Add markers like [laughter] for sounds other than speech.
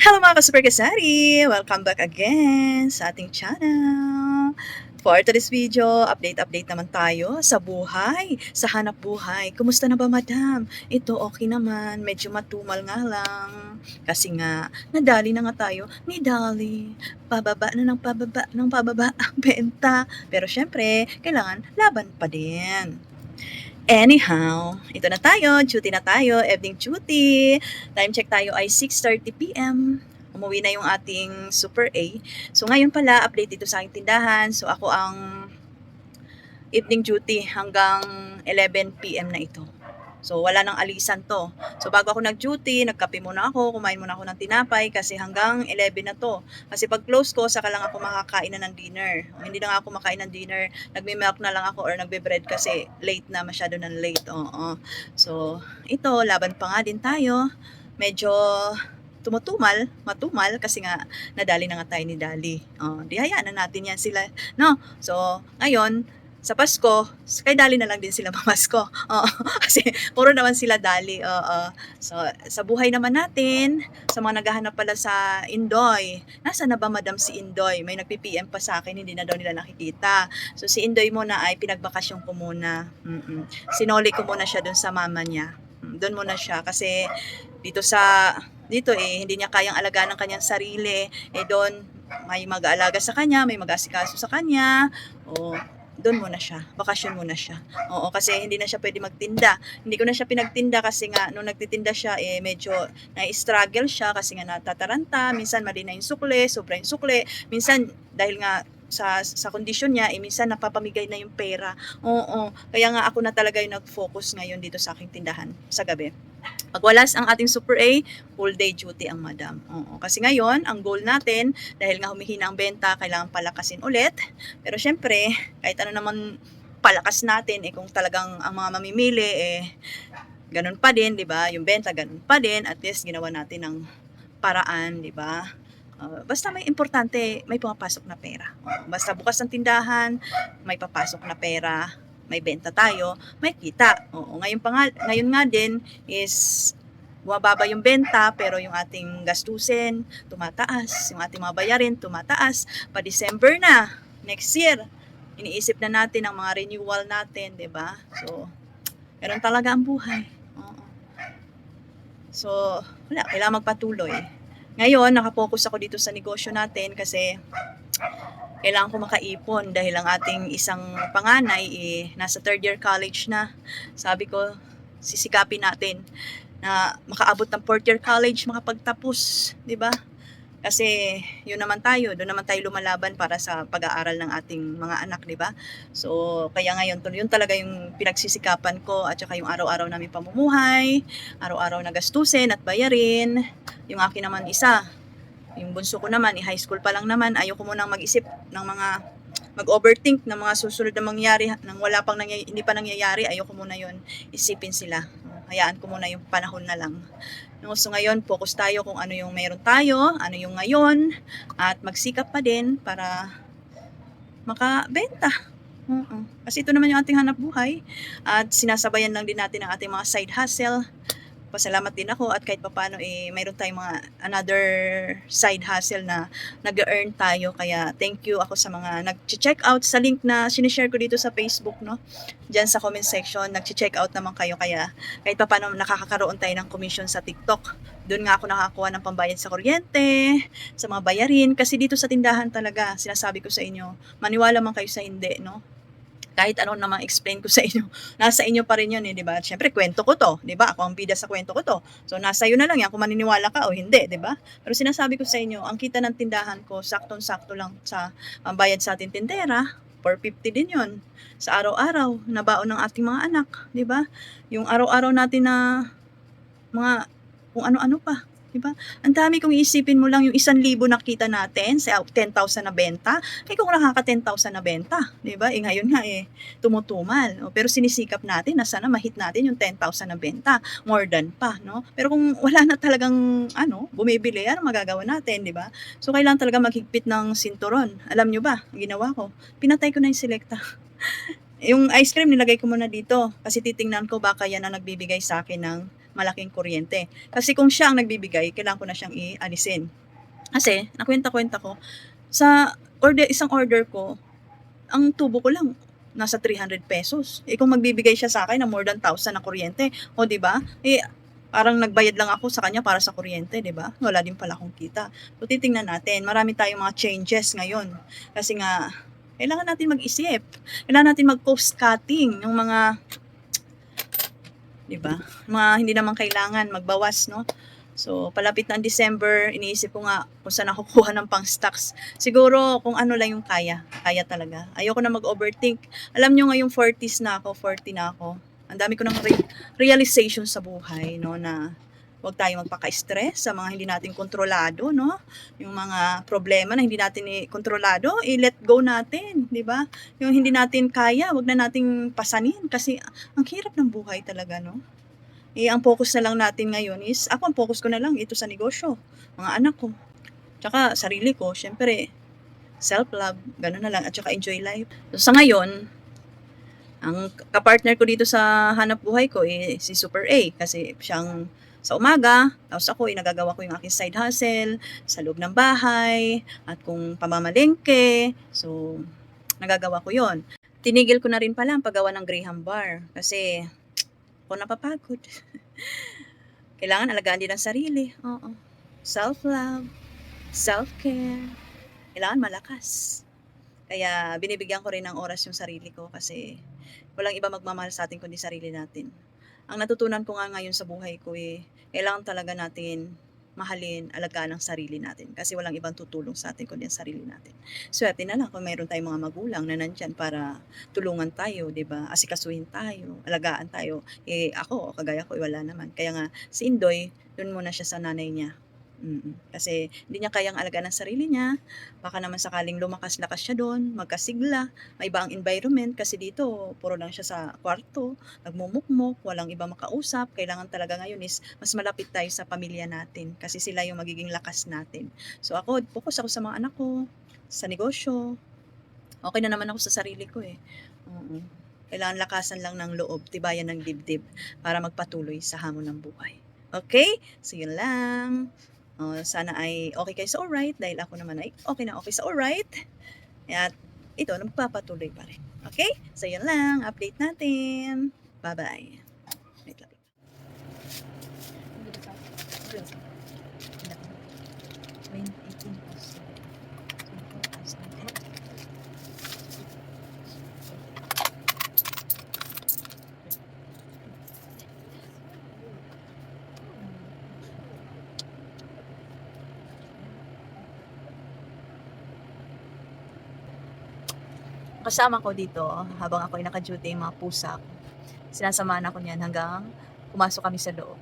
Hello mga ka-super kasari! Welcome back again sa ating channel. For today's video, update-update naman tayo sa buhay, sa hanap buhay. Kumusta na ba madam? Ito okay naman, medyo matumal nga lang. Kasi nga, nadali na nga tayo ni Dali. Pababa na ng pababa ng pababa ang benta. Pero syempre, kailangan laban pa din. Anyhow, ito na tayo, duty na tayo, evening duty. Time check tayo ay 6.30pm. Umuwi na yung ating Super A. So ngayon pala, update dito sa aking tindahan. So ako ang evening duty hanggang 11pm na ito. So wala nang alisan to. So bago ako nag-duty, nagkape muna ako, kumain muna ako ng tinapay kasi hanggang 11 na to. Kasi pag close ko, saka lang ako makakain na ng dinner. Hindi na ako makain ng dinner, nagme-milk na lang ako or nagbe-bread kasi late na, masyado ng late. Oo. So ito, laban pa nga din tayo. Medyo tumutumal, matumal kasi nga nadali na nga tayo ni Dali. Oh, di hayaan na natin yan sila. No? So, ngayon, sa Pasko, kay Dali na lang din sila [laughs] mamasko. Oo, kasi puro naman sila Dali. Oo. So, sa buhay naman natin, sa mga naghahanap pala sa Indoy, nasa na ba madam si Indoy? May nagpi-PM pa sa akin, hindi na daw nila nakikita. So, si Indoy muna ay pinagbakasyon ko muna. Mm-mm. Sinoli ko muna siya dun sa mama niya. Mm, Doon muna siya kasi dito sa dito eh hindi niya kayang alagaan ng kanyang sarili eh doon may mag-aalaga sa kanya may mag-asikaso sa kanya o doon muna siya. Bakasyon muna siya. Oo kasi hindi na siya pwede magtinda. Hindi ko na siya pinagtinda kasi nga nung nagtitinda siya eh medyo na-struggle siya kasi nga natataranta. Minsan mali na yung sukle sobra yung sukle. Minsan dahil nga sa sa kondisyon niya, eh, minsan napapamigay na yung pera. Oo, kaya nga ako na talaga yung nag-focus ngayon dito sa aking tindahan sa gabi. Pag walas ang ating Super A, full day duty ang madam. Oo. Kasi ngayon, ang goal natin, dahil nga humihina ang benta, kailangan palakasin ulit. Pero syempre, kahit ano naman palakas natin, eh kung talagang ang mga mamimili, eh ganun pa din, di ba? Yung benta, ganun pa din. At least, ginawa natin ng paraan, di ba? Uh, basta may importante, may pumapasok na pera. Basta bukas ng tindahan, may papasok na pera, may benta tayo, may kita. Oo, ngayon pa nga, ngayon nga din is bumababa yung benta pero yung ating gastusin tumataas, yung ating mga bayarin tumataas. Pa December na, next year, iniisip na natin ang mga renewal natin, 'di ba? So, meron talaga ang buhay. Oo. So, wala, kailangan magpatuloy. Ngayon, nakapokus ako dito sa negosyo natin kasi kailangan ko makaipon dahil ang ating isang panganay eh, nasa third year college na. Sabi ko, sisikapin natin na makaabot ng fourth year college, makapagtapos, di ba? Kasi yun naman tayo, doon naman tayo lumalaban para sa pag-aaral ng ating mga anak, di ba? So, kaya ngayon, yun talaga yung pinagsisikapan ko at saka yung araw-araw namin pamumuhay, araw-araw na gastusin at bayarin. Yung akin naman isa, yung bunso ko naman, eh, high school pa lang naman, ayoko munang mag-isip ng mga mag-overthink ng mga susunod na mangyari nang wala pang nangyay, hindi pa nangyayari, ayoko muna yon isipin sila. Hayaan ko muna yung panahon na lang. No, so ngayon, focus tayo kung ano yung meron tayo, ano yung ngayon, at magsikap pa din para makabenta. Oo. Kasi ito naman yung ating hanap buhay. At sinasabayan lang din natin ang ating mga side hustle. Pasalamat din ako at kahit papano eh mayroon tayong mga another side hustle na nag-earn tayo kaya thank you ako sa mga nag-check out sa link na sinishare ko dito sa Facebook no. Diyan sa comment section nag-check out naman kayo kaya kahit papano nakakakaroon tayo ng commission sa TikTok. Doon nga ako nakakuha ng pambayad sa kuryente, sa mga bayarin kasi dito sa tindahan talaga sinasabi ko sa inyo, maniwala man kayo sa hindi no kahit ano naman explain ko sa inyo, [laughs] nasa inyo pa rin yun eh, di ba? Siyempre, kwento ko to, di ba? Ako ang bida sa kwento ko to. So, nasa iyo na lang yan kung maniniwala ka o hindi, di ba? Pero sinasabi ko sa inyo, ang kita ng tindahan ko, saktong-sakto lang sa ang bayad sa ating tindera, 450 din yon sa araw-araw na baon ng ating mga anak, di ba? Yung araw-araw natin na mga kung ano-ano pa, di ba? Ang dami kung iisipin mo lang yung isang libo nakita natin sa 10,000 na benta, eh kung nakaka 10,000 na benta, di ba? Eh ngayon nga eh, tumutumal. Pero sinisikap natin na sana mahit natin yung 10,000 na benta, more than pa, no? Pero kung wala na talagang, ano, bumibili, ano magagawa natin, di ba? So, kailangan talaga maghigpit ng sinturon. Alam nyo ba, ginawa ko, pinatay ko na yung selecta. [laughs] yung ice cream nilagay ko muna dito kasi titingnan ko baka yan ang nagbibigay sa akin ng malaking kuryente. Kasi kung siya ang nagbibigay, kailangan ko na siyang i-alisin. Kasi, nakwenta-kwenta ko, sa order, isang order ko, ang tubo ko lang, nasa 300 pesos. Eh kung magbibigay siya sa akin ng more than 1,000 na kuryente, o di ba? Eh parang nagbayad lang ako sa kanya para sa kuryente, di ba? Wala din pala akong kita. So titingnan natin, marami tayong mga changes ngayon. Kasi nga, kailangan natin mag-isip. Kailangan natin mag-cost cutting ng mga 'di ba? Mga hindi naman kailangan magbawas, no? So, palapit na ang December, iniisip ko nga kung saan ako [laughs] kuha ng pang stocks. Siguro kung ano lang yung kaya. Kaya talaga. Ayoko na mag-overthink. Alam nyo ngayong 40s na ako, 40 na ako. Ang dami ko ng re- realization sa buhay, no, na huwag tayo magpaka-stress sa mga hindi natin kontrolado, no? Yung mga problema na hindi natin kontrolado, i-let go natin, di ba? Yung hindi natin kaya, wag na nating pasanin kasi ang hirap ng buhay talaga, no? Eh, ang focus na lang natin ngayon is, ako ang focus ko na lang ito sa negosyo, mga anak ko. Tsaka sarili ko, syempre, self-love, gano'n na lang, at tsaka enjoy life. So, sa ngayon, ang kapartner ko dito sa hanap buhay ko eh, si Super A kasi siyang sa umaga, tapos ako, eh, nagagawa ko yung aking side hustle sa loob ng bahay, at kung pamamalengke, so, nagagawa ko yon Tinigil ko na rin pala ang paggawa ng Graham Bar kasi ako napapagod. [laughs] Kailangan alagaan din ang sarili. Oo. Self-love, self-care. Kailangan malakas. Kaya binibigyan ko rin ng oras yung sarili ko kasi walang iba magmamahal sa atin kundi sarili natin. Ang natutunan ko nga ngayon sa buhay ko eh, kailangan talaga natin mahalin, alagaan ang sarili natin. Kasi walang ibang tutulong sa atin kundi ang sarili natin. Swerte na lang kung mayroon tayong mga magulang na nandyan para tulungan tayo, di ba? Asikasuhin tayo, alagaan tayo. Eh, ako, kagaya ko, eh, wala naman. Kaya nga, si Indoy, doon muna siya sa nanay niya. Mm, kasi hindi niya kayang alagaan ang sarili niya. Baka naman sakaling lumakas-lakas siya doon, magkasigla, may iba ang environment kasi dito puro lang siya sa kwarto, nagmumukmok, walang iba makausap. Kailangan talaga ngayon is mas malapit tayo sa pamilya natin kasi sila yung magiging lakas natin. So ako, focus ako sa mga anak ko, sa negosyo. Okay na naman ako sa sarili ko eh. Oo. Kailangan lakasan lang ng loob, tibayan ng dibdib para magpatuloy sa hamon ng buhay. Okay? So yun lang. Oh, sana ay okay kayo sa alright dahil ako naman ay okay na okay sa alright. At ito, nagpapatuloy pa rin. Okay? So yun lang. Update natin. Bye-bye. Wait lang. Kasama ko dito habang ako ay naka-duty yung mga pusa. Sinasamahan ako niyan hanggang pumasok kami sa loob.